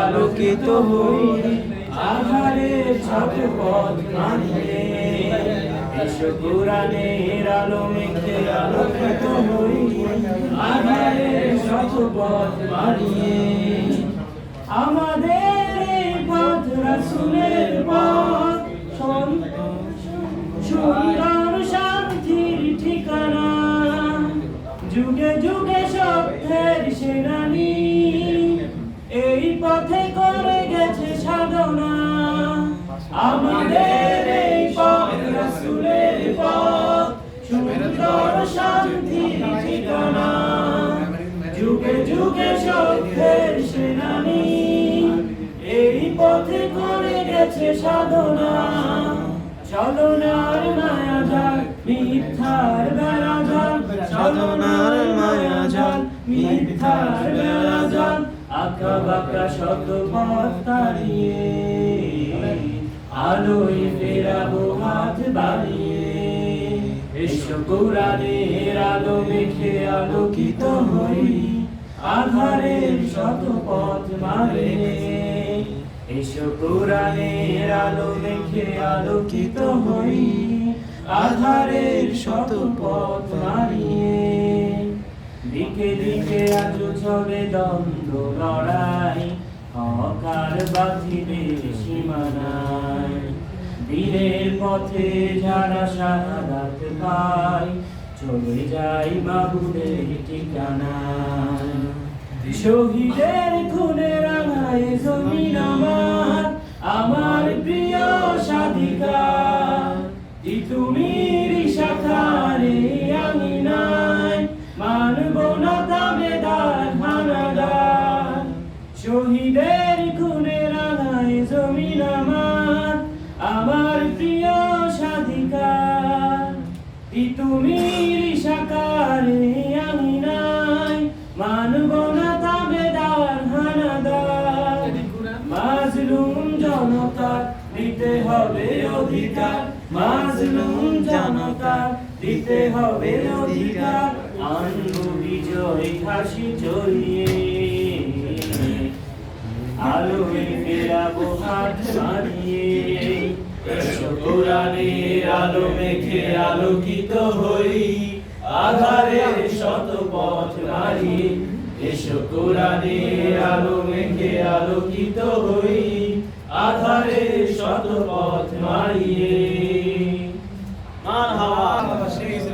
আলোকিত হই ছোট পথ কোরআনের আলো আলোকিত হই পথ মানিয়ে আমাদের পথ রাসূলের পথ। যুগে যুগে সত্যের সেনানি। এই পথে করে গেছে সাধনা। আমাদের এই পথ রাসূলের পথ। সুন্দর শান্তির ঠিকানা। যুগে যুগে সত্যের সেনানি। এই পথে করে গেছে সাধনা। চলনার মায়া জাল মিথ্যার চলনার মায়া জাল, মিথ্যার বেড়া জাল, আঁকা বাঁকা শত পথ তাড়িয়ে, আলোয় ফেরাবো হাত বাড়িয়ে। এসো কোরআনের আলো মেখে আলোকিত হই, আধারের শত পথ মারে। এসো কোরআনের আলো মেখে আলোকিত হই আধারের শত পথ মারিয়ে দিকে দিকে আজ চলে দ্বন্দ্ব, লড়াই, অকার বাঁধিবে সীমানায়। দিনের পথে যারা শাহাদাত পায়, চলে যাই বাবুদের ঠিকানায়। শহীদের খুনে রাঙায় তুমি শাখারে আমি নাই, মানব না দামেদার হানাদার। শহীদের খুনে রাঙায় জমিন আমার আমার প্রিয় সাধিকা তুমি শাখারে আমি নাই, মানব হবে অধিকার মাজলুম জনতার, দিতে হবে অধিকার আনব বিজয় হাসি চড়িয়ে আলোয় ফেরাবো হাত মারিয়ে কোরআনের আলো মেখে আলোকিত হই। আধারের শত পথ মারিয়ে এসো কোরআনের আলো মেখে আলোকিত হই। আধারের শত পথ মারিয়ে মারহাবা